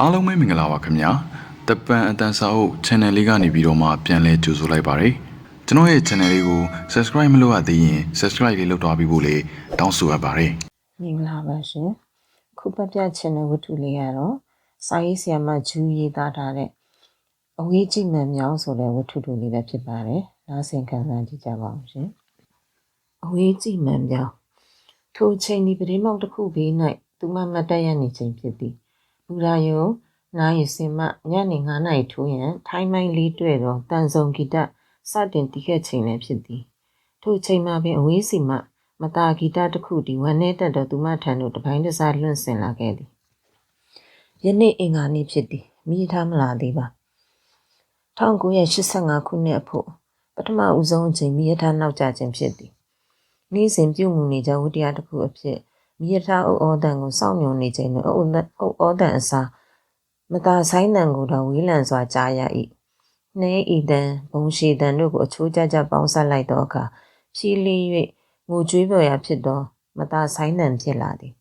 အားလုံးပဲမင်္ဂလာပါခင်ဗျာတပန်အတန်စာအုပ် channel လေးကနေပြီးတော့မှပြန်လဲကြိုဆိုလိုက်ပါတယ်ကျွန်တော်ရဲ့ channel လေးကို subscribe မလုပ်ရသေးရင် subscribe လေးလုပ်သွားပြီးဖို့လေတောင်းဆိုအပ်ပါတယ်မင်္ဂလာပါရှင်ခုပတ်ပြချင်တဲ့ဝတ္ထုလေးကတော့စာရေးဆရာမဂျူးရေးသားထားတဲ့အဝေးကြည့်မှန်မြောင်းဆိုတဲ့ဝတ္ထုတူလေးပဲဖြစ်ပါတယ်နားဆင်ခံစားကြည့်ကြပါဦးရှင်အဝေးကြည့်မှန်မြောင်းထိုအချိန်ဒီပရိမောက်တစ်ခုဘေး၌သူမမတ်တက်ရနေချိန်ဖြစ်သည် ဘူရာယုံနာရီစင်မညနေ9နာရီထိုးရန်ထိုင်းမိုင်းလေးတွေ့တော့တန်ဆုံဂီတစတင်တီးခဲ့ချိန်လည်းဖြစ်သည်ထိုအချိန်မှာပင်အဝေးစီမှမတာဂီတတစ်ခုဒီဝမ်းနေတတ်သောသူမထံသို့တပိုင်းတစားလွင့်စင်လာခဲ့သည်ယနေ့အင်္ဂါနေ့ဖြစ်သည်မိထားမလာသေးပါ1985ခုနှစ်အဖို့ပထမဦးဆုံးအချိန်မိရထားနောက်ကျခြင်းဖြစ်သည်နေ့စဉ်ပြုမှုနေကြဝတ္တရားတစ်ခုအဖြစ် မိရထားအုပ်အောတန်ကိုစောင့်မျှော်နေခြင်းတွင်အုပ်အုပ်အောတန်အစားမတာဆိုင်တန်ကိုတော့ဝေးလံစွာကြားရ၏နှဲဤတန်ဘုံရှိတန်တို့ကိုအချိုးကျကျပေါင်းဆက်လိုက်သောအခါဖြီးလီ၍ငိုကြွေးပေါ်ရာဖြစ်သောမသာဆိုင်နံဖြစ်လာသည်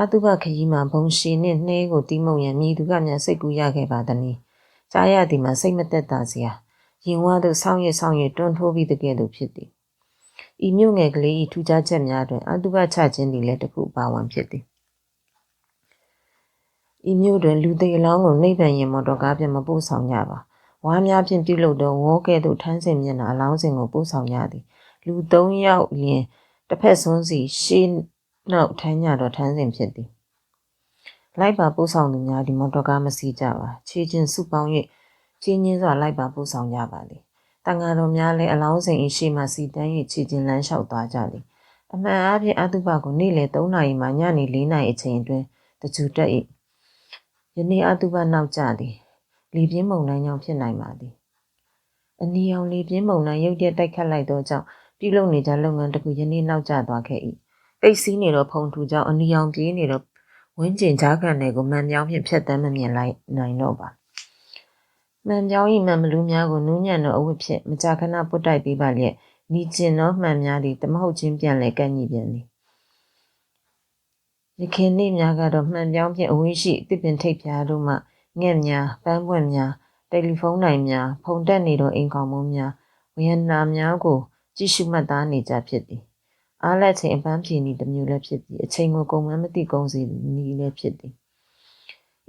အတုပခရီးမှာဘုံရှိနှင့်နှဲကိုတီးမှုန်ရန်မြည်သူကမြန်စိတ်ကူးရခဲ့ပါသည်။ကြားရသည်မှာစိတ်မသက်သာစရာရင်ဝါသို့ဆောင်းရဆောင်းရတွန်းထိုးပြီးတကယ်သို့ဖြစ်သည်။ ဤမြို့ငယ်ကလေးဤထူးခြားချက်များတွင်အတုပချခြင်းသည်လည်းတစ်ခုပါဝင်ဖြစ်သည်။ဤမြို့တွင်လူသေးအလောင်းကိုနှိပ်ပန်ရင်မော်တော်ကားဖြင့်မပို့ဆောင်ကြပါ။ဝါးများဖြင့်ပြုလုပ်သောဝေါကဲ့သို့ထမ်းစင်မျက်နှာအလောင်းစင်ကိုပို့ဆောင်ကြသည်။လူ၃ယောက်လျင်တစ်ဖက်စွန်းစီရှေးနောက်ထမ်းကြတော့ထမ်းစင်ဖြစ်သည်။လိုက်ပါပို့ဆောင်သူများဒီမော်တော်ကားမစီးကြပါ။ခြေချင်းစုပေါင်း၍ချင်းချင်းစွာလိုက်ပါပို့ဆောင်ကြပါသည်။ တန်ဃာတော်များလည်းအလောင်းစင်၏ရှေ့မှစီတန်း၍ခြေချင်းလမ်းလျှောက်သွားကြသည်။အမှန်အားဖြင့်အတုပကိုနေ့လယ်3နာရီမှညနေ4နာရီအချိန်အတွင်းတကြူတက်၏။ယနေ့အတုပနောက်ကျသည်။လီပြင်းမုန်တိုင်းကြောင့်ဖြစ်နိုင်ပါသည်။အနီအောင်လီပြင်းမုန်တိုင်းရုတ်တရက်တိုက်ခတ်လိုက်သောကြောင့်ပြုလုပ်နေကြလုပ်ငန်းတစ်ခုယနေ့နောက်ကျသွားခဲ့၏။တိတ်စီးနေသောဖုန်ထူကြောင့်အနီအောင်ပြေးနေသောဝင်းကျင်ကြားခံတွေကိုမှန်ပြောင်းဖြင့်ဖြတ်တမ်းမမြင်လိုက်နိုင်တော့ပါ။ မှန်ပြောင်း၏မှန်မလူများကိုနူးညံ့သောအဝတ်ဖြင့်မကြာခဏပုတ်တိုက်ပေးပါလျက်နီကျင်သောမှန်များသည်တမဟုတ်ချင်းပြန်လဲကန့်ညိပြန်သည်။ရခင်နေ့များကတော့မှန်ပြောင်းဖြင့်အဝေးရှိတစ်ပင်ထိပ်ပြားတို့မှငှက်များပန်းပွင့်များတယ်လီဖုန်းတိုင်များဖုန်တက်နေသောအိမ်ကောင်မိုးများဝရဏများကိုကြည့်ရှုမှတ်သားနေကြဖြစ်သည်အားလက်ချိန်အပန်းဖြေနေတစ်မျိုးလည်းဖြစ်သည်အချိန်ကိုကုန်မှန်းမသိကုန်စေနီးလည်းဖြစ်သည်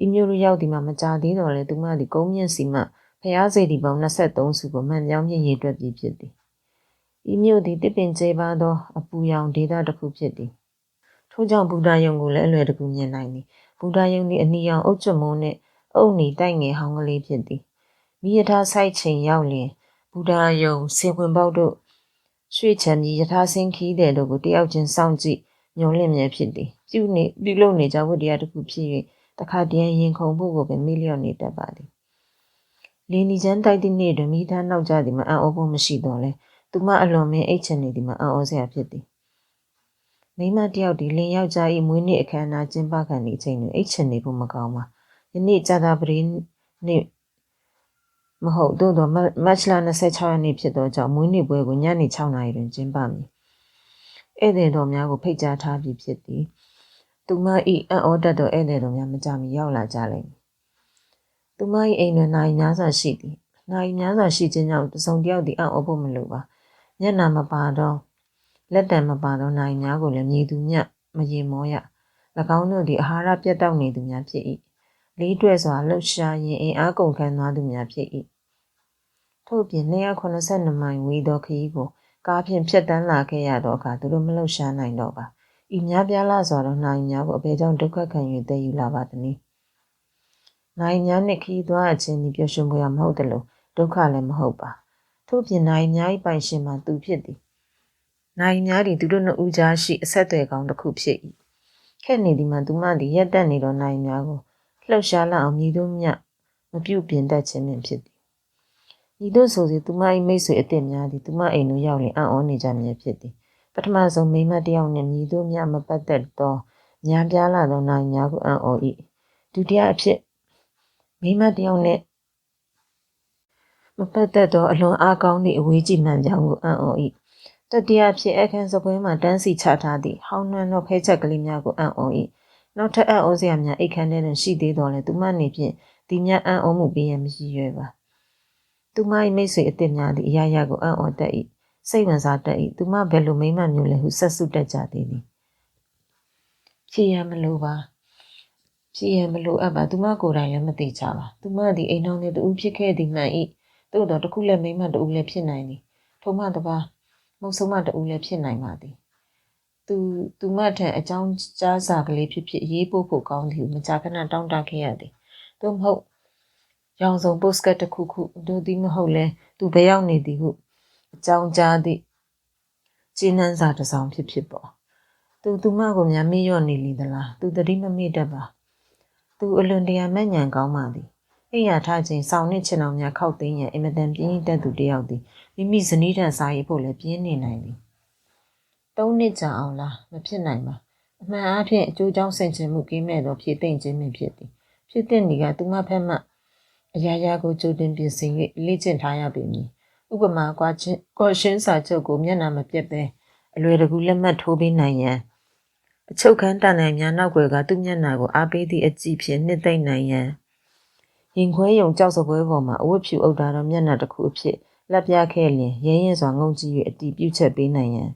ဤမျိုးလိုရောက်ဒီမှာမကြသေးတော့လေသူမသည်ကုန်းမြင့်စီမှဖျားစေတီပေါင်း23စုကိုမှန်ပြောင်းဖြင့်ရေးတွက်ပြီးဖြစ်သည်ဤမျိုးသည်တစ်ပင်ကျဲပါသောအပူရောင်ဒေသတစ်ခုဖြစ်သည်ထို့ကြောင့်ဗုဒ္ဓယုံကိုလည်းအလွယ်တကူမြင်နိုင်သည်ဗုဒ္ဓယုံသည်အနီရောင်အုတ်ကျွတ်မိုးနှင့်အုတ်နီတိုက်ငယ်ဟောင်းကလေးဖြစ်သည်မိယထာဆိုင်ချိန်ရောက်လျင်ဗုဒ္ဓယုံစေဝင်ပေါက်တို့ရွှေချံပြီးယထာစင်းခီးတဲ့တို့ကိုတယောက်ချင်းစောင့်ကြည့်ညုံလင့်မြဲဖြစ်သည်ပြုနေပြုလုပ်နေကြဝတ္တရားတစ်ခုဖြစ်၍ တခါတည်းရင်ခုန်ဖို့ကိုပင်မိလျော့နေတတ်ပါသည်လင်းဒီချမ်းတိုက်သည့်နေ့တွင်မိသားနောက်ကြသည်မအံ့ဩဖို့မရှိတော့လဲသူမအလွန်မင်းအိတ်ချင်နေသည်မအံ့ဩစရာဖြစ်သည်မိမတယောက်ဒီလင်ယောက်ျား၏မွေးနေ့အခမ်းအနားကျင်းပခံသည့်အချိန်တွင်အိတ်ချင်နေဖို့မကောင်းပါယနေ့ကြာသာပရိနေ့မဟုတ်သို့တော့မတ်လ26ရက်နေ့ဖြစ်သောကြောင့်မွေးနေ့ပွဲကိုညနေ6နာရီတွင်ကျင်းပမည်ဧည့်သည်တော်များကိုဖိတ်ကြားထားပြီးဖြစ်သည် သူမ၏အံ့ဩတတ်သောဧည့်သည်တော်များမကြမီရောက်လာကြလိမ့်မည်သူမ၏အိမ်တွင်နိုင်များစွာရှိသည်နိုင်များစွာရှိခြင်းကြောင့်တစုံတစ်ယောက်သည်အံ့ဩဖို့မလိုပါမျက်နာမပါတော့လက်တံမပါသောနိုင်များကိုလည်းမြည်သူမြတ်မရင်မောရ၎င်းတို့သည်အာဟာရပြတ်တောက်နေသူများဖြစ်၏လေးတွဲစွာလှုပ်ရှားရင်အင်အားကုန်ခံသွားသူများဖြစ်၏ထို့ပြင်282မိုင်ဝေးသောခရီးကိုကားဖြင့်ဖြတ်တန်းလာခဲ့ရသောအခါသူတို့မလှုပ်ရှားနိုင်တော့ပါ ဤများပြားလာစွာသောနိုင်များကိုအဘယ်ကြောင့်ဒုက္ခခံ၍တည်ယူလာပါသနည်းနိုင်များနှင့်ခရီးသွားအခြင်းဒီပျော်ရွှင်ဖွယ်မဟုတ်တယ်လို့ဒုက္ခလည်းမဟုတ်ပါထို့ပြင်နိုင်များ၏ပိုင်ရှင်မှာသူဖြစ်သည်နိုင်များသည်သူတို့နှစ်ဦးကြားရှိအဆက်အသွယ်ကောင်းတစ်ခုဖြစ်၏ခဲ့နေသည်မှာသူမသည်ရက်တက်နေသောနိုင်များကိုလှုပ်ရှားလာအောင်မြည်တို့မြမပြုတ်ပြင်တတ်ခြင်းပင်ဖြစ်သည်ဤသို့ဆိုစီသူမ၏မိတ်ဆွေအစ်စ်များသည်သူမအိမ်သို့ရောက်လျင်အံ့ဩနေကြမည်ဖြစ်သည် ပထမဆုံးမိမတယောက်နှင့်မြည်တို့မြမပတ်သက်သောများပြားလာသောနိုင်များကိုအံ့ဩ၏ဒုတိယအဖြစ်မိမတယောက်နှင့်မပတ်သက်သောအလွန်အားကောင်းသည့်အဝေးကြည့်မှန်ပြောင်းကိုအံ့ဩ၏တတိယဖြစ်အခန်းစပွဲမှတန်းစီချထားသည့်ဟောင်းနှွမ်းသောဖဲချက်ကလေးများကိုအံ့ဩ၏နောက်ထပ်အံ့ဩစရာများအိတ်ခမ်းထဲတွင်ရှိသေးတော်လဲသူမအနေဖြင့်ဒီမြတ်အံ့ဩမှုပေးရမရှိရွယ်ပါသူမ၏မိတ်ဆွေအစ်စ်များသည်အရာရာကိုအံ့ဩတတ်၏ စိတ်ဝင်စားတတ်၏သူမဘယ်လိုမိမ့်မှမျိုးလဲဟုဆက်စုတတ်ကြသေးသည်ဖြစ်ရမလို့ပါဖြစ်ရမလို့အပ်ပါသူမကိုယ်တိုင်လည်းမသိကြပါသူမသည်အိမ်တော်နှင့်တူဖြစ်ခဲ့သည်မှန်၏သို့တော်တစ်ခုလည်းမိမ့်မှတူလည်းဖြစ်နိုင်သည်ထုံမတပါမုတ်ဆုံးမတူလည်းဖြစ်နိုင်ပါသည်သူသူမထံအကြောင်းကြားစာကလေးဖြစ်ဖြစ်ရေးပို့ဖို့ကောင်းသည်ဟုမကြာခဏတောင်းတခဲ့ရသည်သို့မဟုတ်ရောင်စုံ postcard တစ်ခုခုတို့သည်မဟုတ်လဲသူဘယ်ရောက်နေသည်ဟု အကြောင်းကြားသည့်ကျင်းနှန်းစာတစ်စောင်ဖြစ်ဖြစ်ပေါ့သူသူမကိုများမေ့လျော့နေလိသလားသူတတိမမေ့တတ်ပါသူအလွန်တရာမဲ့ညံကောင်းပါသည်အိယာထားခြင်းစောင်းနှင့်ချင်အောင်များခောက်သိမ်းရန်အင်မတန်ပြင်းတတ်သူတစ်ယောက်သည်မိမိဇနီးထံစာရေးဖို့လည်းပြင်းနေနိုင်သည်သုံးနှစ်ကြာအောင်လားမဖြစ်နိုင်ပါအမှန်အားဖြင့်အကျိုးကြောင့်ဆင်ခြင်မှုကင်းမဲ့သောဖြစ်သိမ့်ခြင်းပင်ဖြစ်သည်ဖြစ်တဲ့နေကသူမဖက်မှအရာရာကိုကြိုတင်ပြင်ဆင်၍လေ့ကျင့်ထားရပေမည် ဥပမာကွာချင်းကော်ရှင်းစာချုပ်ကိုမျက်နှာမပြတ်ပဲအလွယ်တကူလက်မှတ်ထိုးပေးနိုင်ရန်အချုပ်ခန်းတနိုင်များနောက်ွယ်ကသူ့မျက်နှာကိုအားပေးသည့်အကြည့်ဖြင့်နှစ်သိမ့်နိုင်ရန်ရင်ခွဲယုံကြောက်စပွဲပေါ်မှာအဝတ်ဖြူအုပ်ထားသောမျက်နှာတစ်ခုအဖြစ်လက်ပြခဲ့လျင်ရဲရင်စွာငုံကြည့်၍အတီးပြုတ်ချက်ပေးနိုင်ရန်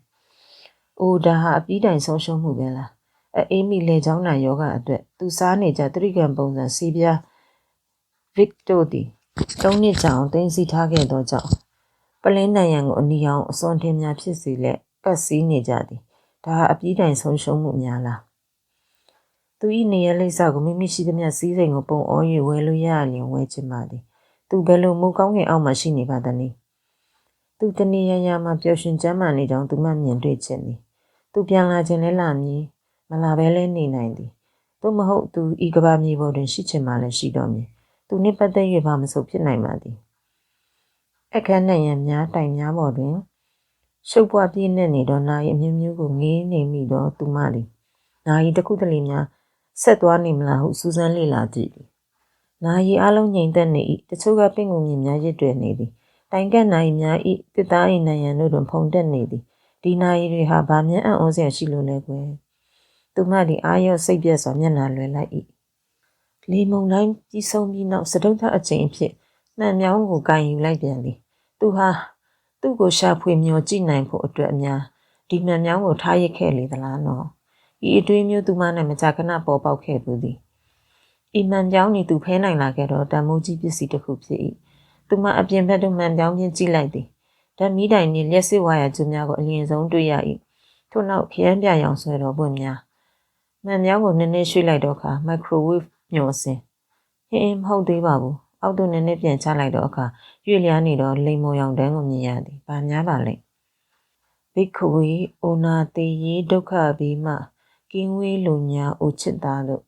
အိုဒါဟာအပြီးတိုင်ဆုံးရှုံးမှုပဲလားအအေးမီလေချောင်းနာယောဂအတွက်သူစားနေကြတရိကံပုံစံစီးပြားဗစ်တိုသည်သုံးနှစ်ကြာအောင်တင်းစီထားခဲ့သောကြောင့် ပလင်းနံရံကိုအနီအောင်အစွန်ထင်းများဖြစ်စေလက်ပတ်စည်းနေကြသည်ဒါဟာအပြီးတိုင်ဆုံးရှုံးမှုများလားသူ၏နေရလိမ့်စာကိုမိမိရှိသမျှစည်းစိမ်ကိုပုံအော၍ဝယ်လို့ရရလျင်ဝယ်ချင်ပါသည်သူဘယ်လိုမူကောင်းငင်အောက်မှရှိနေပါသနည်းသူတနေရရမှပျော်ရွှင်ကျမ်းမာနေကြောင်းသူမှမြင်တွေ့ခြင်းသည်သူပြန်လာခြင်းလဲလာမည်မလာဘဲလဲနေနိုင်သည်သို့မဟုတ်သူဤကဘာမြေပေါ်တွင်ရှိချင်မှလည်းရှိတော်မည်သူနှင့်ပတ်သက်၍ဘာမဆိုဖြစ်နိုင်ပါသည် အခန်းနဲ့ရံများတိုင်များပေါ်တွင်ရှုပ်ပွားပြည့်နှက်နေသောနာရီအမျိုးမျိုးကိုငေးနေမိသောသူမသည်နာရီတစ်ခုတလေများဆက်သွားနေမလားဟုစူးစမ်းလေ့လာကြည့်သည်နာရီအလုံးငြိမ်သက်နေ၏တချို့ကပင်ကိုမြင်များရစ်တွယ်နေသည်တိုင်ကက်နာရီများ၏တစ်သား၏နံရံတို့တွင်ဖုန်တက်နေသည်ဒီနာရီတွေဟာဗာမြန်းအံ့ဩစရာရှိလို့လဲကွယ်သူမသည်အာရုံစိတ်ပြက်စွာမျက်နှာလွယ်လိုက်၏လေမုန်တိုင်းကြီးဆုံးပြီးနောက်စတုထအချိန်အဖြစ် မှန်မြောင်းကိုကင်ယူလိုက်ပြန်သည်သူဟာသူ့ကိုရှာဖွေမျောကြည့်နိုင်ဖို့အတွက်အများဒီမှန်မြောင်းကိုထားရစ်ခဲ့လေသလားနော်ဤအတွေ့မျိုးသူမနဲ့မကြာခဏပေါ်ပေါက်ခဲ့ဘူးသည်ဤမှန်ပြောင်းနေသူဖဲနိုင်လာခဲ့တော့တမိုးကြီးပစ္စည်းတစ်ခုဖြစ်၏သူမအပြင်ဘက်သို့မှန်ပြောင်းချင်းကြည့်လိုက်သည်ဓာမီတိုင်နှင့်လျှက်စစ်ဝါယာကျများကိုအလင်းဆုံးတွေ့ရ၏ထို့နောက်ခရမ်းပြရောင်ဆွဲတော်ပွင့်များမှန်မြောင်းကိုနည်းနည်းရွှေ့လိုက်တော့အခါမိုက်ခရိုဝေ့ညှော်စင်ဟင်းမဟုတ်သေးပါဘူး အောက်သို့နည်းနည်းပြန်ချလိုက်တော့အခါရွေ့လျားနေတော့လိမ်မော်ရောင်တန်းကိုမြင်ရသည်။ဘာများပါလဲ။ဘိခဝေအိုနာတေယေဒုက္ခဘီမကင်းဝေးလူညာအိုချစ်သားလို့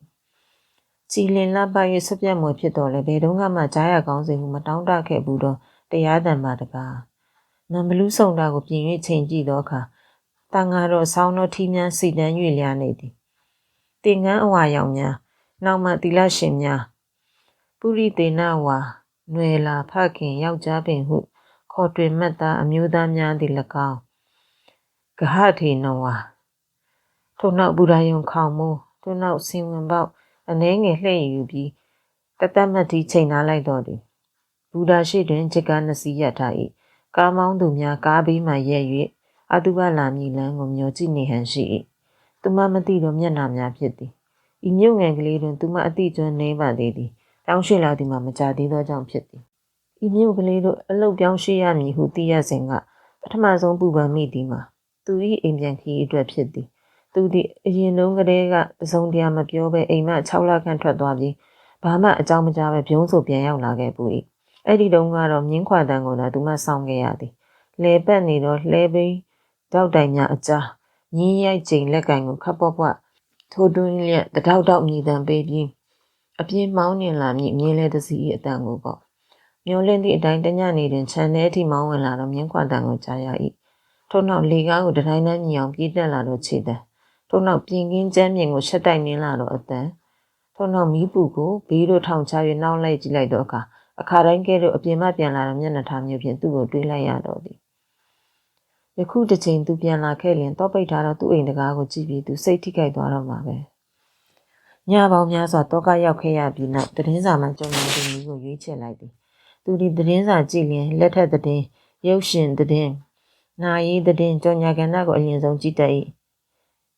ကြည်လင်လပ်ပါ၍ဆွပြတ်မွေဖြစ်တော်လဲဘယ်တော့မှကြားရကောင်းစေဟုမတောင်းတခဲ့ဘူးတော့တရားတန်ပါတကားနံဘလူးဆောင်တာကိုပြင်၍ချိန်ကြည့်သောအခါတန်ဃာတော်ဆောင်းတော်ထီးမြန်းစီတန်း၍လျားနေသည်တင်ငန်းအဝါရောင်များနောက်မှသီလရှင်များ ပုရိသေနဝါနွယ်လာဖခင်ယောက်ျားပင်ဟု ခေါ်တွင်မှတ်သားအမျိုးသားများသည်၎င်းဂဟထေနဝါထို့နောက်ဘူရာယုံခေါင်မိုးထို့နောက်ဆင်ဝင်ပေါက်အနှဲငယ်လှည့်ယူပြီးတသက်မတိချိန်ထားလိုက်တော်သည်ဘူရာရှိတွင်จิกကားနှစ်စီးရထား၏ကားမောင်းသူများကားဘေးမှရက်၍အတုပလာမည်လမ်းကိုမျောကြည့်နေဟန်ရှိ၏သူမမသိတော့မျက်နှာများဖြစ်သည်ဤမြုပ်ငယ်ကလေးတွင်သူမအတိကျွမ်းနေပါသေးသည် တောင်းရှိလာသည်မှာမကြသေးသောကြောင့်ဖြစ်သည်ဤမြို့ကလေးတို့အလုတ်ပြောင်းရှိရမည်ဟုသိရစဉ်ကပထမဆုံးပူပန်မိသည်မှာသူ၏အိမ်ပြန်ခီးအတွက်ဖြစ်သည်သူသည်အရင်တုန်းကတည်းကတစုံတရာမပြောဘဲအိမ်မှ6လခန့်ထွက်သွားပြီးဘာမှအကြောင်းမကြားပဲပြုံးဆိုပြန်ရောက်လာခဲ့ပူ၏အဲ့ဒီတုန်းကတော့မြင်းခွာတန်းကိုလည်းသူမဆောင်ခဲ့ရသည်လဲပတ်နေတော့လှဲပိန်းတောက်တိုင်များအကြားညင်းရိုက်ချိန်လက်ကင်ကိုခပ်ပွားပွားထိုးတွင်းလျက်တတောက်တောက်မြည်တမ်းပေးပြီး အပြင်းမောင်းနေလာမည်မြင်းလဲသစီ၏အတန်ကိုပေါ့မျောလင်းသည့်အတိုင်းတညနေတွင်ခြံထဲအထိမောင်းဝင်လာတော့မြင်းခွာတန်ကိုကြားရ၏ထို့နောက်လေကားကိုတတိုင်းတန်းမြည်အောင်ပြေးတက်လာတော့ခြေတံထို့နောက်ပြင်ကင်းကျမ်းမြင်ကိုရှက်တိုက်နင်းလာတော့အတန်ထို့နောက်မီးပူကိုဘေးတို့ထောင်ချ၍နောက်လိုက်ကြည့်လိုက်တော့အခါအခါတိုင်းကဲတော့အပြင်မှပြန်လာတော့မျက်နှာထားမျိုးဖြင့်သူ့ကိုတွေးလိုက်ရတော့သည်ယခုတစ်ချိန်သူပြန်လာခဲ့ရင်တော့ပိတ်ထားတော့သူ့အိမ်တကားကိုကြည့်ပြီးသူစိတ်ထိခိုက်သွားတော့မှာပဲ ညပေါင်းများစွာတောကရောက်ခဲ့ရပြီးနောက်သတင်းစာမှကြော်ညာသူမျိုးကိုရွေးချယ်လိုက်သည်သူဒီသတင်းစာကြည့်လျင်လက်ထက်သတင်းရုပ်ရှင်သတင်းနာရီသတင်းကြော်ညာကဏ္ဍကိုအရင်ဆုံးကြည့်တတ်၏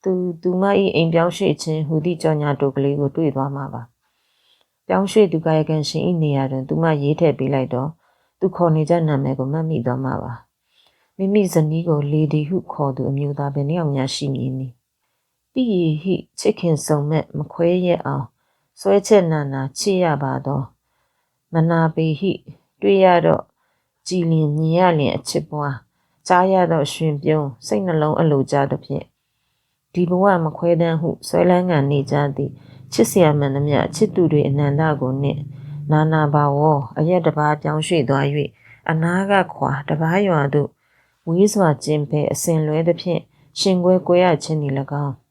သူသူမ၏အိမ်ပြောင်းရွှေ့ခြင်းဟူသည့်ကြော်ညာတိုကလေးကိုတွေ့သွားမှာပါပြောင်းရွှေ့သူကာယကံရှင်၏နေရာတွင်သူမရေးထည့်ပေးလိုက်တော့သူခေါ်နေကြနာမည်ကိုမှတ်မိသွားမှာပါမိမိဇနီးကိုလေဒီဟုခေါ်သူအမျိုးသားပင်တစ်ယောက်များရှိမည်နီပြည် တိယဟိချစ်ခင်ဆုံမဲ့မခွဲရအောင်ဆွဲချက်နာနာချစ်ရပါတော့မနာပေဟိတွေ့ရတော့ကြည်လင်မြင်ရလင်အချစ်ပွားကြားရတော့ရှင်ပြုံးစိတ်နှလုံးအလိုကြသဖြင့်ဒီဘဝမခွဲတမ်းဟုဆွဲလန်းကန်နေကြသည့်ချစ်စရာမှန်သမျှချစ်သူတွေအနန္တကိုနှင့်နာနာဘာဝအရက်တပါးပြောင်းရွှေ့သွား၍အနာကခွာတပါးရွာသို့ဝေးစွာကျင်ပဲအစဉ်လွဲသဖြင့်ရှင်ခွဲကွဲရခြင်းသည်၎င်း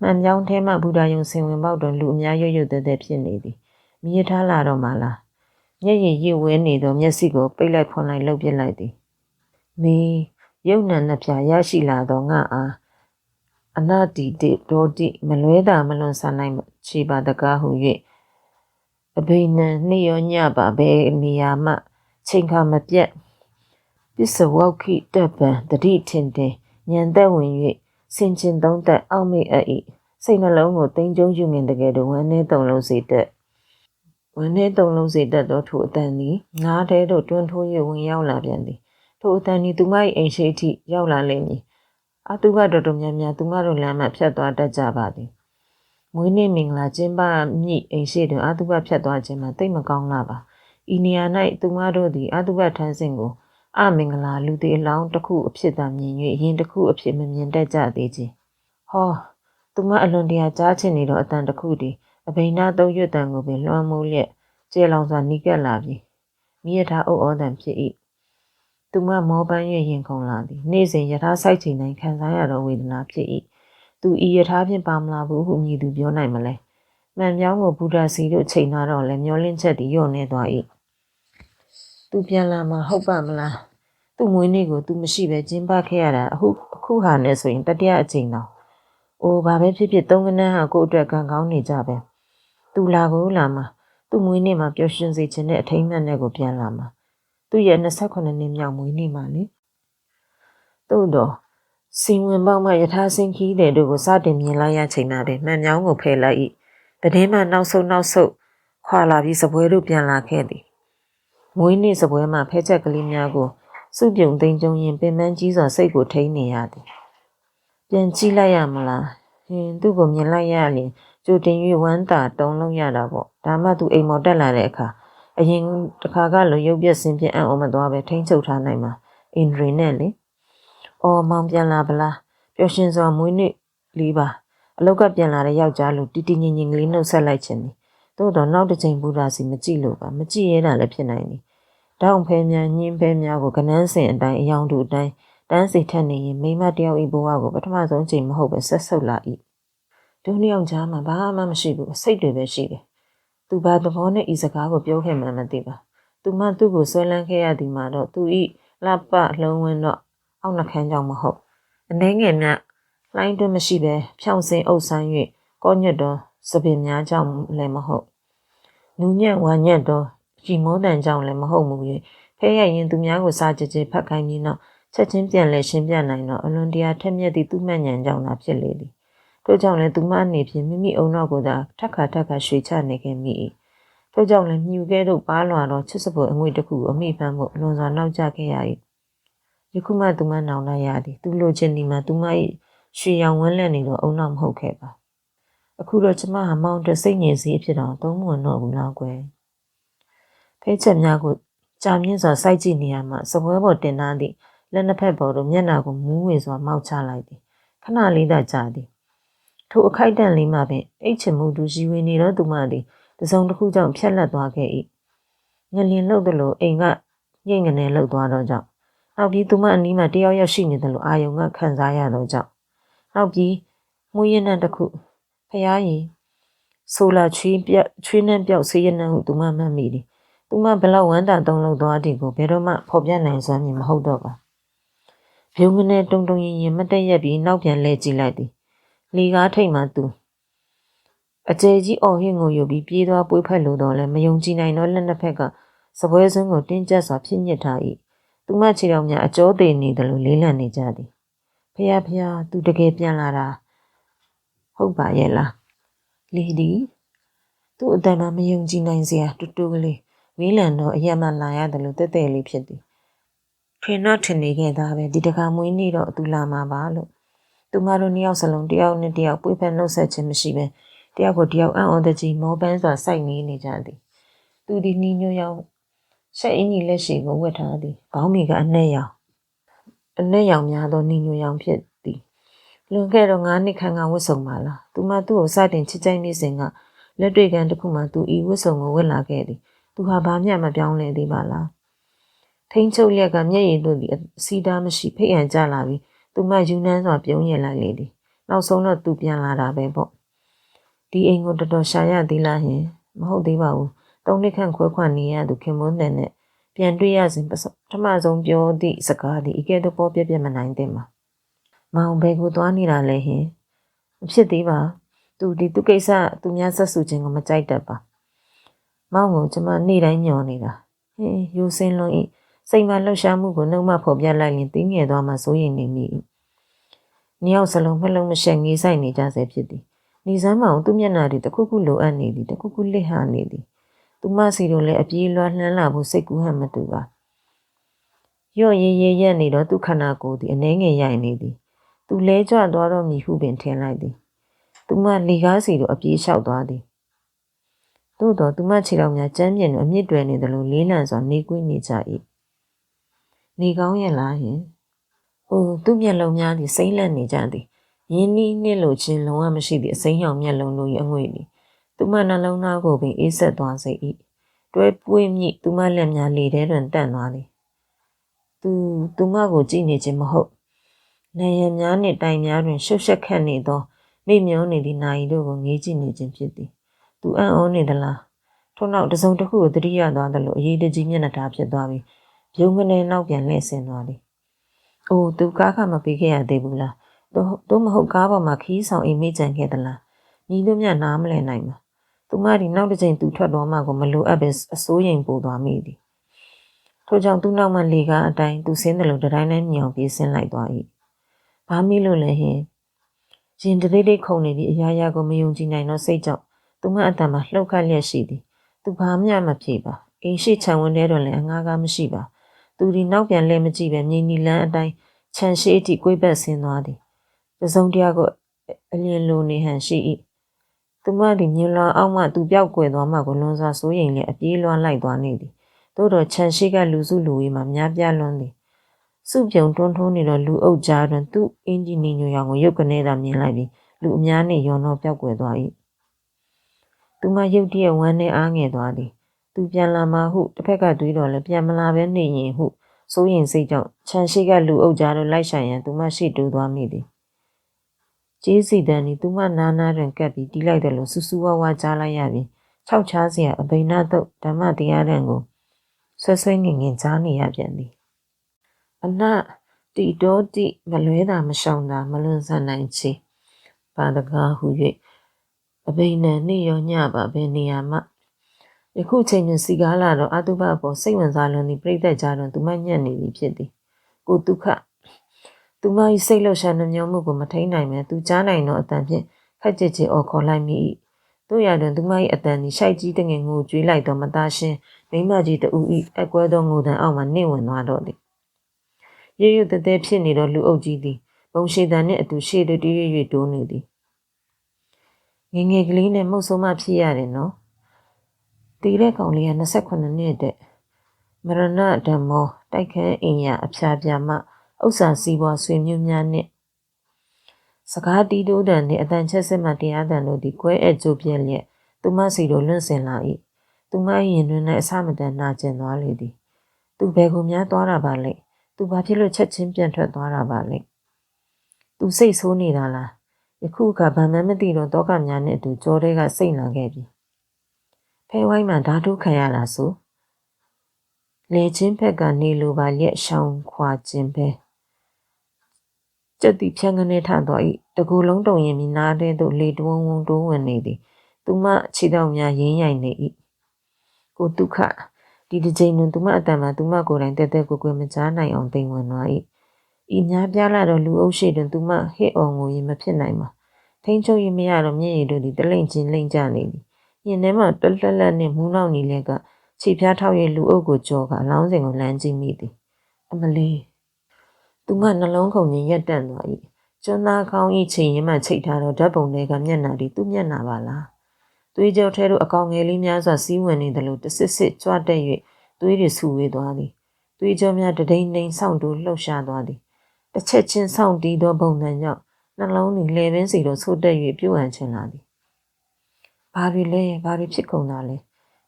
မှန်ပြောင်းထဲမှဘုရားယုံစင်ဝင်ပေါက်တွင်လူအများရွရွတဲတဲဖြစ်နေသည်မြည်ထားလာတော့မှလားမျက်ရည်ရည်ဝဲနေသောမျက်စိကိုပိတ်လိုက်ဖွင့်လိုက်လှုပ်ပစ်လိုက်သည်မေယုံနံနှပြရရှိလာသောငါအားအနာတိတိဒေါတိမလွဲတာမလွန်ဆန်နိုင်ချေပါတကားဟု၍အဘိနံနှိယောညပါဘဲနေရာမှချိန်ခါမပြတ်ပစ္စဝောခိတပ်ပံတတိထင်တင်ညံသက်ဝင်၍ စင်ကျင်သုံးသက်အောက်မေ့အပ်၏စိတ်နှလုံးကိုတင်းကျုံယူမြင်တကယ်တော့ဝမ်းနဲ့တုံလုံးစေတတ်ဝမ်းနဲ့တုံလုံးစေတတ်သောထိုအတန်သည်ငားတဲသို့တွန်းထိုး၍ဝင်ရောက်လာပြန်သည်ထိုအတန်သည်သူမ၏အိမ်ရှိအထိရောက်လာလိမ့်မည်အတုကတော်တော်များများသူမတို့လမ်းမှဖြတ်သွားတတ်ကြပါသည်မွေးနေ့မင်္ဂလာကျင်းပမြင့်အိမ်ရှိတွင်အတုပဖြတ်သွားခြင်းမှာတိတ်မကောင်းလာပါဤနေရာ၌သူမတို့သည်အတုပထမ်းစဉ်ကို အမင်္ဂလာလူသေးအလောင်းတစ်ခုအဖြစ်သာမြင်၍ရင်တစ်ခုအဖြစ်မမြင်တတ်ကြသေးခြင်းဟောသူမအလွန်တရာကြားချင်နေတော့အတန်တစ်ခုတည်းအဘိနာသုံးရွတ်တန်ကိုပင်လွှမ်းမိုးလျက်ကျေလောင်စွာနီးကပ်လာပြီမိရထားအုပ်ဩတန်ဖြစ်၏သူမမောပန်း၍ရင်ခုန်လာသည်နေ့စဉ်ယထာဆိုင်ချိန်တိုင်းခံစားရသောဝေဒနာဖြစ်၏သူဤယထာဖြင့်ပါမလာဘူးဟုမြည်သူပြောနိုင်မလဲမှန်ပြောင်းကိုဘုရားစီတို့ချိန်လာတော့လည်းမျောလင့်ချက်သည်ညော့နေသွား၏ သူပြန်လာမှာဟုတ်ပါမလားသူ့မွေးနေ့ကိုသူမရှိပဲကျင်းပခဲ့ရတာအခုအခုဟာနဲ့ဆိုရင်တတိယအချိန်တော့အိုးဘာပဲဖြစ်ဖြစ်သုံးကနန်းဟာကိုယ့်အတွက်ကံကောင်းနေကြပဲသူလာကိုလာမှာသူ့မွေးနေ့မှာပျော်ရွှင်စေခြင်းနဲ့အထိမ်းအမှတ်နဲ့ကိုပြန်လာမှာသူ့ရဲ့28နှစ်မြောက်မွေးနေ့မှာလေသို့တော့စင်ဝင်ပေါက်မှယထာစင်ခီးတဲ့တို့ကိုစတင်မြင်လိုက်ရချိန်မှာပဲမှန်မြောင်းကိုဖယ်လိုက်၏တည်င်းမှနောက်ဆုတ်နောက်ဆုတ်ခွာလာပြီးစပွဲတို့ပြန်လာခဲ့သည် မွေးနေ့စပွဲမှာဖဲချက်ကလေးများကိုစုပြုံသိမ်းကျုံရင်ပင်ပန်းကြီးစွာစိတ်ကိုထိန်းနေရသည်ပြန်ကြည့်လိုက်ရမလားဟင်သူ့ကိုမြင်လိုက်ရရင်ကြိုတင်၍ဝမ်းသာတုံးလုံးရတာပေါ့ဒါမှသူအိမ်မော်တက်လာတဲ့အခါအရင်တစ်ခါကလိုရုပ်ပြက်စင်းပြင်းအံ့ဩမသွားပဲထိန်းချုပ်ထားနိုင်မှာအင်ဒရီနဲ့လေအော်မောင်ပြန်လာဗလားပျော်ရွှင်စွာမွေးနေ့လေးပါအလောက်ကပြန်လာတဲ့ယောက်ျားလူတီတီငင်ငင်ကလေးနှုတ်ဆက်လိုက်ခြင်းသို့တော့နောက်တစ်ချိန်ဘုရားစီမကြည့်လို့ပါမကြည့်ရတာလည်းဖြစ်နိုင်တယ် တောင်ဖဲများညင်းဖဲများကိုကနန်းစင်အတိုင်းအယောင်တူအတိုင်းတန်းစီထက်နေရင်မိမတယောက်ဤဘဝကိုပထမဆုံးချိန်မဟုတ်ပဲဆက်ဆုပ်လာ၏ဒုနှစ်ယောက်ကြားမှာဘာမှမရှိဘူးစိတ်တွေပဲရှိတယ်သူဘာသဘောနဲ့ဤစကားကိုပြောခဲ့မှမသိပါသူမှသူ့ကိုဆွဲလန်းခဲ့ရသည်မှာတော့သူဤလှပလုံးဝင်းတော့အောက်နှခမ်းကြောင့်မဟုတ်အနှဲငယ်မြလှိုင်းတွင်းမရှိပဲဖြောင်းစင်အုပ်ဆန်း၍ကောညွတ်တော်စပင်များကြောင့်လည်းမဟုတ်နူးညံ့ဝါညံ့တော် ကြည်မိုးတန်ကြောင့်လည်းမဟုတ်မူ၍ဖဲရရင်သူများကိုစားကြကြဖတ်ခိုင်းပြီးနောက်ချက်ချင်းပြန်လဲရှင်းပြနိုင်တော့အလွန်တရာထက်မြက်သည့်သူ့မှန်ညံကြောင့်သာဖြစ်လေသည်ထို့ကြောင့်လည်းသူမအနေဖြင့်မိမိအုံနောက်ကိုသာထက်ခါထက်ခါရွှေချနေခဲ့မိ၏ထို့ကြောင့်လည်းမြူကဲတို့ပါလွာတော့ချစ်စပွဲအငွေတစ်ခုကိုအမိဖမ်းဖို့အလွန်စွာနောက်ကျခဲ့ရ၏ယခုမှသူမနောင်လိုက်ရသည်သူလိုချင်ဒီမှာသူမ၏ရွှေရောင်ဝန်းလက်နေတော့အုံနောက်မဟုတ်ခဲ့ပါအခုတော့ကျမဟာမောင်တစိတ်ငြိမ်စီအဖြစ်တော့သုံးမဝင်တော့ဘူးလားကွယ် ဖဲချက်များကိုကြာမြင့်စွာစိုက်ကြည့်နေရမှစပွဲပေါ်တင်သားသည့်လက်နှစ်ဖက်ပေါ်သို့မျက်နှာကိုမူးဝေစွာမောက်ချလိုက်သည်ခဏလေးသာကြာသည်ထိုအခိုက်တန့်လေးမှပင်အိတ်ချင်မှုသူရီဝင်နေတော့သူမသည်တစုံတစ်ခုကြောင့်ဖြက်လက်သွားခဲ့၏ငလျင်လှုပ်သလိုအိမ်ကညိတ်ငနေလှုပ်သွားတော့ကြောင့်နောက်ပြီးသူမအနီးမှာတယောက်ယောက်ရှိနေတယ်လို့အာယုံကခံစားရတော့ကြောင့်နောက်ပြီးမှုရင်းနဲ့တစ်ခုဖျားရင်ဆိုလာချွေးပြချွေးနှံပြောက်ဆေးရနှံဟုသူမမှတ်မိသည် သူမဘလောက်ဝမ်းတာတုံးလောက်သွားသည်ကိုဘယ်တော့မှဖော်ပြနိုင်စွမ်းမည်မဟုတ်တော့ပါဖြုံငနဲ့တုံတုံရင်ရင်မတက်ရက်ပြီးနောက်ပြန်လဲကြည့်လိုက်သည်လေကားထိတ်မှသူအကျယ်ကြီးအော်ဟစ်ငိုယူပြီးပြေးသွားပွေးဖက်လို့တော့လည်းမယုံကြည်နိုင်တော့လက်နှစ်ဖက်ကစပွဲစွန်းကိုတင်းကျပ်စွာဖြစ်ညစ်ထား၏သူမခြေတော်များအကျောသေးနေတယ်လို့လေးလံနေကြသည်ဖះဖះသူတကယ်ပြန်လာတာဟုတ်ပါရဲ့လားလီဒီသူ့အတန်မှမယုံကြည်နိုင်စရာတူတူကလေး ဝေးလံတော့အရက်မှလာရတယ်လို့တဲ့တဲ့လေးဖြစ်သည်ဖေနော့ထင်နေခဲ့တာပဲဒီတခါမွေးနေတော့သူလာမှာပါလို့သူမတို့နှစ်ယောက်စလုံးတယောက်နဲ့တယောက်ပွေးဖက်နှုတ်ဆက်ခြင်းမရှိပဲတယောက်ကိုတယောက်အံ့ဩတကြီးမောပန်းစွာစိုက်နေနေကြသည်သူဒီနီညိုရောင်ရှက်အင်းကြီးလက်ရှိကိုဝတ်ထားသည်ဘောင်းမီကအနှဲ့ရောင်အနှဲ့ရောင်များသောနီညိုရောင်ဖြစ်သည်လွန်ခဲ့တော့9နှစ်ခန့်ကဝတ်စုံပါလားသူမသူ့ကိုစတင်ချစ်ကြိုက်မိစဉ်ကလက်တွေ့ကန်တစ်ခုမှသူဤဝတ်စုံကိုဝတ်လာခဲ့သည် သူဟာဘာမျှမပြောင်းလဲသေးပါလားထိန်ချုပ်လျက်ကမျက်ရည်တို့သည်အစီးသားမရှိဖိတ်အံကြလာပြီးသူမယူနှမ်းစွာပြုံးရလိုက်လေသည်နောက်ဆုံးတော့သူပြန်လာတာပဲပေါ့ဒီအိမ်ကိုတော်တော်ရှာရသေးလားဟင်မဟုတ်သေးပါဘူးသုံးနှစ်ခန့်ခွဲခွာနေရသူခင်မွန်းတဲ့နဲ့ပြန်တွေ့ရစဉ်ပထမဆုံးပြောသည့်စကားသည်အကဲတော့ပေါ်ပြပြမနိုင်သင့်ပါမောင်ဘယ်ကိုသွားနေတာလဲဟင်မဖြစ်သေးပါသူဒီသူကိစ္စသူများဆက်စုခြင်းကိုမကြိုက်တတ်ပါ မောင်ကိုကျမနေ့တိုင်းညော်နေတာဟင်းယူစင်းလွန်ဤစိတ်မလှုပ်ရှားမှုကိုနှုတ်မဖော်ပြလိုက်ရင်တင်းငယ်သွားမှစိုးရိမ်နေမိ၏နှစ်ယောက်စလုံးနှလုံးမရှက်ငေးဆိုင်နေကြဆဲဖြစ်သည်နေစမ်းမအောင်သူ့မျက်နှာတွေတစ်ခုခုလိုအပ်နေသည်တစ်ခုခုလစ်ဟနေသည်သူမစီတို့လည်းအပြေးလွှမ်းလှမ်းလာဖို့စိတ်ကူးဟန်မတူပါရော့ရဲရဲရက်နေတော့သူခန္ဓာကိုယ်သည်အနှဲငယ်ရိုက်နေသည်သူလဲကြွသွားတော့မြည်ဟုပင်ထင်လိုက်သည်သူမလီကားစီတို့အပြေးလျှောက်သွားသည် သို့တော့သူမခြေတော်များကျမ်းပြင်တို့အမြင့်တွယ်နေသလိုလေးလံစွာနေကွေးနေကြ၏နေကောင်းရဲ့လားဟင်။အိုးသူ့မျက်လုံးများသည်စိမ့်လက်နေကြသည်။ရင်းနှီးနှင့်လို့ချင်းလုံးဝမရှိသည့်အစိမ်းရောင်မျက်လုံးတို့၏အငွေ့သည်။သူမနှလုံးသားကိုပင်အေးဆက်သွားစေ၏။တွဲပွေးမြင့်သူမလက်များလေထဲတွင်တန့်သွားသည်။သူသူမကိုကြည့်နေခြင်းမဟုတ်။နေရများနှင့်တိုင်များတွင်ရှုပ်ရှက်ခတ်နေသောမိမျောနေသည့်နာရီတို့ကိုငေးကြည့်နေခြင်းဖြစ်သည်။ သူအံ့ဩနေသလား။ထို့နောက်တစုံတစ်ခုကိုတတိယသွားသလိုအရေးတကြီးမျက်နှာထားဖြစ်သွားပြီးပြုံးကနေနောက်ပြန်လှည့်ဆင်းသွားသည်။အိုးသူကားခမပေးခဲ့ရသေးဘူးလား။သို့သို့မဟုတ်ကားပေါ်မှာခီးဆောင်အိမ်မိကြံခဲ့သလား။ညီတို့မြနားမလဲနိုင်မှာ။သူမဒီနောက်တစ်ချိန်သူထွက်သွားမှကိုမလိုအပ်ပဲအစိုးရိမ်ပို့သွားမိသည်။ထို့ကြောင့်သူ့နောက်မှလေကားအတိုင်းသူဆင်းတယ်လို့တတိုင်းတိုင်းမြောင်ပြေးဆင်းလိုက်သွား၏။ဘာမိလို့လဲဟင်။ရင်တရိတ်ရိတ်ခုန်နေသည့်အရာရာကိုမယုံကြည်နိုင်သောစိတ်ကြောင့် သူမအတန်မှာလှုပ်ခတ်လျက်ရှိသည်။သူဘာမျှမဖြစ်ပါ။အိမ်ရှိခြံဝန်းထဲတွင်လည်းအငားကားမရှိပါ။သူဒီနောက်ပြန်လဲမကြည့်ပဲမြေနီလန်းအတိုင်းခြံရှိအထိကိုယ်ဘက်ဆင်းသွားသည်တစုံတရာကိုအလင်းလိုနေဟန်ရှိ၏သူမဒီမြင်လွန်အောင်မှသူပြောက်ကွယ်သွားမှကိုလွန်စွာစိုးရိမ်လျက်အပြေးလွှမ်းလိုက်သွားနေသည်သို့တော့ခြံရှိကလူစုလူဝေးမှများပြားလွန်းသည်စုပြုံတွန်းထိုးနေတော့လူအုပ်ကြားတွင်သူ့အင်ဂျင်နီညိုရောင်ကိုရုပ်ကနေသာမြင်လိုက်ပြီးလူအများနှင့်ရော်တော့ပြောက်ကွယ်သွား၏ သူမရုတ်တရက်ဝမ်းနဲ့အားငယ်သွားသည်သူပြန်လာမှဟုတစ်ဖက်ကတွေးတော့လည်းပြန်မလာဘဲနေရင်ဟုစိုးရင်စိတ်ကြောင့်ခြံရှိကလူအုပ်ကြားတို့လိုက်ဆိုင်ရန်သူမရှိတိုးသွားမိသည်ကျေးစီတန်ဒီသူမနာနာတွင်ကပ်ပြီးတီးလိုက်တယ်လို့စူးစူးဝါးဝါကြားလိုက်ရပြီးခြောက်ချားစရာအဘိနာတုတ်ဓမ္မတရားတန်ကိုဆွဆွငင်ငင်ကြားနေရပြန်သည်အနတီတော်တိမလွဲတာမရှောင်တာမလွန်ဆန်နိုင်ချေပါတကားဟု၍ အဘိနံနှိရောညပါဘယ်နေရာမှယခုချိန်တွင်စီကားလာတော့အတုပအပေါ်စိတ်ဝင်စားလွန်သည့်ပြိသက်ကြားတွင်သူမညံ့နေသည်ဖြစ်သည်ကိုဒုက္ခသူမ၏စိတ်လှုပ်ရှားနှမျောမှုကိုမထိန်နိုင်မဲသူကြားနိုင်သောအတန်ဖြင့်ခက်ကြစ်ချေအော်ခေါ်လိုက်မိ၏တို့ရတွင်သူမ၏အတန်သည်ရှိုက်ကြီးတငယ်ငိုကြွေးလိုက်သောမသားရှင်မိမကြီးတူ၏အကွဲသောငိုတန်အောက်မှနှင့်ဝင်သွားတော့သည်ရရွတသေးဖြစ်နေသောလူအုပ်ကြီးသည်ဘုံရှိတန်နှင့်အတူရှေ့တည်းရွရွတိုးနေသည် ငငယ်ကလေးနဲ့မှုတ်ဆိုးမှဖြစ်ရတယ်နော်တည်တဲ့ကောင်လေးက28နှစ်တဲ့မရဏဓမ္မောတိုက်ခန်းအင်ရအဖျားပြမဥစ္စာစီးပွားဆွေမျိုးများနှင့်စကားတီးတိုးတန်နှင့်အတန်ချက်စစ်မှတရားတန်တို့သည်ကွဲအပ်ကြိုးပြက်လျက်သူမစီတို့လွင့်စင်လာ၏သူမရင်တွင်၌အဆမတန်နာကျင်သွားလေသည်သူဘယ်ကိုများသွားတာပါလဲသူဘာဖြစ်လို့ချက်ချင်းပြန်ထွက်သွားတာပါလဲသူစိတ်ဆိုးနေတာလား ယခုကဗန်မမသိတော့တောကများနဲ့အတူကြောတဲကစိတ်လာခဲ့ပြီဖဲဝိုင်းမှာဓာတုခံရတာဆိုလေချင်းဖက်ကနေလိုပါလျက်ရှောင်ခွာခြင်းပဲကျက်တီဖြန်းကနေထသွား၏တကူလုံးတုံရင်မိနာတဲ့သို့လေတွန်းဝုံတိုးဝင်နေသည်သူသူမခြေထောက်များရင်းရိုင်နေ၏ကိုဒုက္ခဒီတစ်ချိန်တွင်သူမအတန်မှာသူမကိုယ်တိုင်တက်တက်ကိုကိုယ်မကြားနိုင်အောင်တိမ်ဝင်သွား၏ ဤများပြားလာတော့လူအုပ်ရှိတွင်သူမဟစ်အောင်ကိုရင်မဖြစ်နိုင်ပါထိန်ချုပ်ရမရတော့မျက်ရည်တို့သည်တလိမ့်ချင်းလိမ့်ကြနေသည်ညင်ထဲမှာတွက်လက်လက်နှင့်မူးနောက်နေလက်ကခြေပြားထောက်ရလူအုပ်ကိုကြောကအလောင်းစင်ကိုလမ်းကြည့်မိသည်အမလေးသူမနှလုံးခုန်ရင်ရက်တန့်သွား၏ကျွမ်းသားကောင်း၏ချိန်ရင်မှချိတ်ထားတော့ဓာတ်ပုံတွေကမျက်နှာဒီသူ့မျက်နှာပါလားသွေးကြောထဲတို့အကောင်ငယ်လေးများစွာစီးဝင်နေတယ်လို့တဆစ်ဆစ်ကြွတက်၍သွေးတွေဆူဝေးသွားသည်သွေးကြောများတဒိန်ဒိန်ဆောင့်တူလှုပ်ရှားသွားသည် တစ်ချက်ချင်းဆောင့်တီးသောပုံစံကြောင့်နှလုံးသည်လေပင်စီတို့ဆိုးတက်၍ပြုတ်ဟန်ချင်လာသည်ဘာတွေလဲဘာတွေဖြစ်ကုန်တာလဲ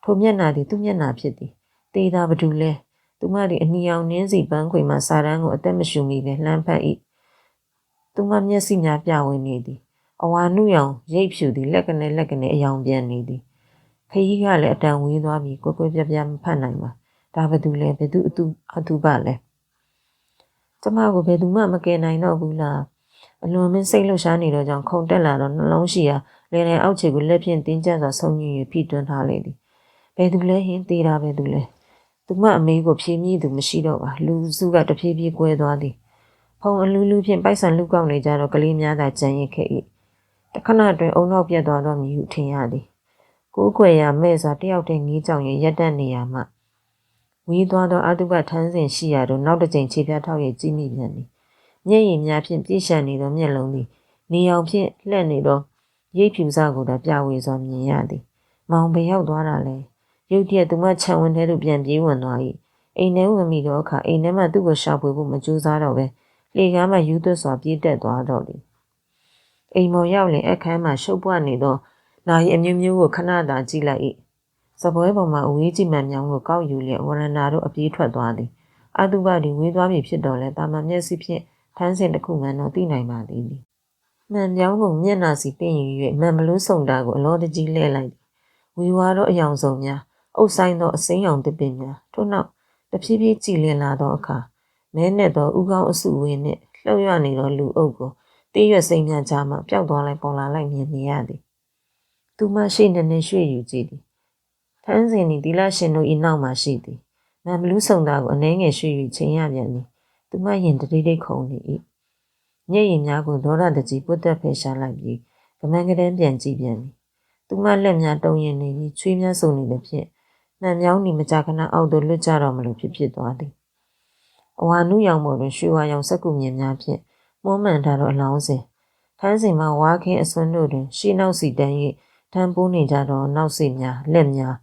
ထိုမျက်နှာသည်သူ့မျက်နှာဖြစ်သည်တေးသာဘဒူလဲသူမသည်အနီအောင်နင်းစီပန်းခွေမှစာတန်းကိုအသက်မရှူမီပဲလှမ်းဖက်၏သူမမျက်စိများပြဝင်နေသည်အဝါနုရောင်ရိပ်ဖြူသည်လက်ကနေလက်ကနေအယောင်ပြန်နေသည်ခရီးကလည်းအတန်ဝေးသွားပြီးကိုကိုပြပြမဖတ်နိုင်ပါဒါဘသူလဲဘသူအတူအတူပါလဲ ကျမကိုဘယ်သူမှမကယ်နိုင်တော့ဘူးလားအလွန်မင်းစိတ်လှုပ်ရှားနေတော့ကြောင့်ခုန်တက်လာတော့နှလုံးရှိရာလေလေအောက်ခြေကိုလက်ဖြင့်တင်းကျပ်စွာဆုံညွှန်၍ဖိတွန်းထားလေသည်ဘယ်သူလဲဟင်းသေးတာပဲသူလဲသူမအမေကိုဖြေမြည်သူမရှိတော့ပါလူစုကတဖြည်းဖြည်းကွဲသွားသည်ဖုံအလူးလူးဖြင့်ပိုက်ဆံလူကောက်နေကြတော့ကလေးများသာကြံရစ်ခဲ့၏တခဏတွင်အုံနောက်ပြတ်သွားသောမြည်ဟုထင်ရသည်ကိုးကွယ်ရာမဲ့စွာတယောက်တည်းငေးကြောင်ရင်ရက်တက်နေရမှ ဝီးသွားသောအတုပထန်းစဉ်ရှိရာသို့နောက်တစ်ကြိမ်ခြေပြားထောက်ရည်ကြည့်မိပြန်သည်မျက်ရည်များဖြင့်ပြည့်ရှံနေသောမျက်လုံးသည်နေအောင်ဖြင့်လှက်နေသောရိပ်ဖြူစကိုသာပြဝေစွာမြင်ရသည်မောင်ဘယ်ရောက်သွားတာလဲရုတ်တရက်သူမခြံဝင်ထဲသို့ပြန်ပြေးဝင်သွား၏အိမ်ထဲဝင်မိသောအခါအိမ်ထဲမှသူ့ကိုရှာဖွေဖို့မကြိုးစားတော့ပဲလေကားမှယူသွတ်စွာပြေးတက်သွားတော့သည်အိမ်မော်ရောက်လင်အခန်းမှရှုပ်ပွနေသောနာရီအမျိုးမျိုးကိုခဏသာကြည့်လိုက်၏ စပွဲပေါ်မှာအဝေးကြည့်မှန်မြောင်ကိုကောက်ယူလျက်ဝရဏာတို့အပြေးထွက်သွားသည်အတုပသည်ဝေးသွားပြီဖြစ်တော့လဲတာမန်မျက်စိဖြင့်ဖမ်းစင်တစ်ခုမှန်တော့သိနိုင်ပါသည်မှန်မြောင်ကိုမျက်နာစီပင့်ယူ၍မှန်မလို့ဆုံတာကိုအလောတကြီးလှဲ့လိုက်သည်ဝီဝါတို့အယောင်စုံများအုပ်ဆိုင်သောအစိမ်းရောင်တစ်ပင်များထို့နောက်တဖြည်းဖြည်းကြည်လင်လာသောအခါမဲနဲ့သောဥကောင်းအစုဝင်းနှင့်လှုပ်ရနေသောလူအုပ်ကိုတေးရွက်စိမ်းများကြားမှပျောက်သွားလိုက်ပေါ်လာလိုက်မြင်နေရသည်သူမရှိနေနေရွှေ့ယူကြည့်သည် ထန်းစင်သည်ဒီလရှင်တို့၏နောက်မှရှိသည်မန်ဘလူးဆုံသားကိုအနှဲငယ်ရွှေ့ယူချိန်ရပြန်သည်သူမရင်တတိတိတ်ခုန်နေ၏ညက်ရင်များကိုဒေါရတကြီးပုတ်တက်ဖယ်ရှားလိုက်ပြီးကမန်းကလေးပြန်ကြည့်ပြန်သည်သူမလက်များတုံရင်နေပြီးချွေးများစုံနေသည်ဖြင့်နှံမြောင်းနေမကြခဏအောက်သို့လွတ်ကြတော့မလို့ဖြစ်ဖြစ်သွားသည်အဝါနုရောင်ပေါ်တွင်ရွှေဝါရောင်စက္ကူမြင်များဖြင့်မွမ်းမံထားသောအလောင်းစဉ်ထန်းစင်မှဝါခင်းအစွန်းတို့တွင်ရှေးနောက်စီတန်း၍ထမ်းပိုးနေကြသောနောက်စီများလက်များ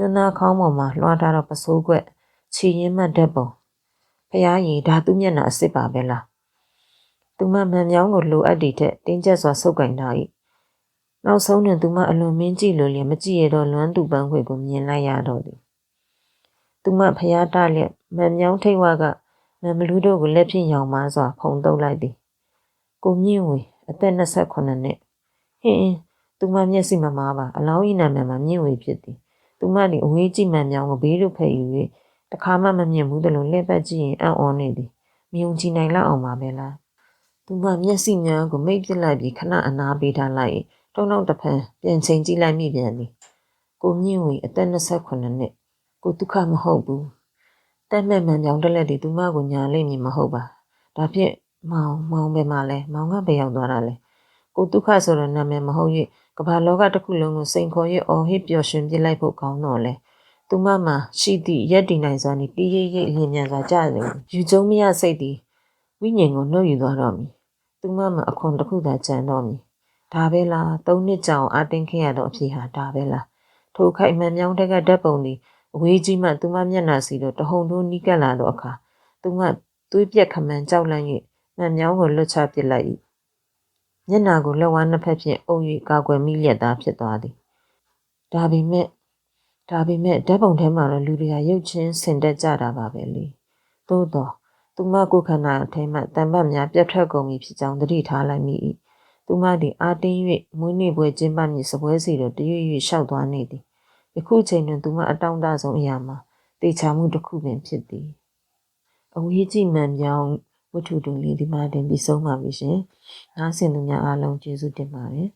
ကျွန်းသားခေါင်းပေါ်မှလွှားထားသောပစိုးကွက်ခြေရင်းမှတ်တဲ့ပုံဖျားရည်ဓာတုမျက်နှာအစ်စ်ပါပဲလားသူမမှန်မြောင်းကိုလိုအပ်သည့်ထက်တင်းကျပ်စွာဆုပ်ကင်ထား၏နောက်ဆုံးတွင်သူမအလွန်မင်းကြည့်လိုလျင်မကြည့်ရတော့လွမ်းသူပန်းခွေကိုမြင်လိုက်ရတော့သည်သူမဖျားတလျက်မှန်မြောင်းထိတ်ဝကမမလူးတို့ကိုလက်ဖြင့်ရောင်မစွာဖုံတုပ်လိုက်သည်ကိုမြင့်ဝေအသက်28နှစ်ဟင်းသူမမျက်စိမမားပါအလောင်းဤနာမည်မှာမြင့်ဝေဖြစ်သည် သူမသည်အဝေးကြည့်မှန်မြောင်းကိုဘေးသို့ဖယ်ယူ၍တခါမှမမြင်ဘူးသလိုလက်ပတ်ကြည့်ရင်အံ့ဩနေသည်မယုံကြည်နိုင်လောက်အောင်ပါပဲလားသူမမျက်စိများကိုမိတ်ပစ်လိုက်ပြီးခဏအနာပေးထားလိုက်တုံနောက်တစ်ဖန်ပြန်ချိန်ကြည့်လိုက်မိပြန်သည်ကိုမြင့်ဝေအသက်28နှစ်ကိုဒုက္ခမဟုတ်ဘူးတက်မဲ့မှန်ပြောင်းတက်လက်ဒီသူမကိုညာလိမ့်မည်မဟုတ်ပါဒါဖြင့်မောင်မောင်ပဲမလဲမောင်ကဘယ်ရောက်သွားတာလဲ ကိုဒုက္ခဆိုတဲ့နာမည်မဟုတ်၍ကမ္ဘာလောကတစ်ခုလုံးကိုစိန်ခေါ်၍အော်ဟစ်ပျော်ရွှင်ပြလိုက်ဖို့ကောင်းတော့လဲသူမမှာရှိသည့်ရက်တည်နိုင်စွာနှင့်တည်ရိပ်ရိပ်လျင်မြန်စွာကြတယ်ယူကျုံမရစိတ်သည်ဝိညာဉ်ကိုနှုတ်ယူသွားတော့မည်သူမမှာအခွန်တစ်ခုသာကျန်တော့မည်ဒါပဲလားသုံးနှစ်ကြောင်အတင်းခဲ့ရတော့အဖြစ်ဟာဒါပဲလားထိုခိုက်မှန်မြောင်းတဲ့ကဓာတ်ပုံသည်အဝေးကြီးမှသူမမျက်နှာစီတော့တဟုန်ထိုးနီးကပ်လာသောအခါသူမသွေးပြက်ခမန်းကြောက်လန့်၍မှန်မြောင်းကိုလွတ်ချပစ်လိုက်၏ မျက်နှာကိုလက်ဝါးနှစ်ဖက်ဖြင့်အုပ်၍ကာကွယ်မိလျက်သားဖြစ်သွားသည်ဒါပေမဲ့ဒါပေမဲ့ဓာတ်ပုံထဲမှာတော့လူတွေကရုပ်ချင်းဆင်တက်ကြတာပါပဲလေသို့တော့သူမကိုခန္ဓာအထဲမှတံပတ်များပြတ်ထွက်ကုန်ပြီဖြစ်ကြောင်းသတိထားလိုက်မိ၏သူမသည်အာတင်း၍မွေးနေ့ပွဲကျင်းပမည်စပွဲစီတို့တရွေ့ရွေ့လျှောက်သွားနေသည်ယခုချိန်တွင်သူမအတောင့်တဆုံးအရာမှာတေချာမှုတစ်ခုပင်ဖြစ်သည်အဝေးကြည့်မှန်ပြောင်း ဝတ္ထုတူလေးဒီမှာတင်ပြီးဆုံးပါပြီရှင်နားဆင်သူများအားလုံးကျေးဇူးတင်ပါတယ်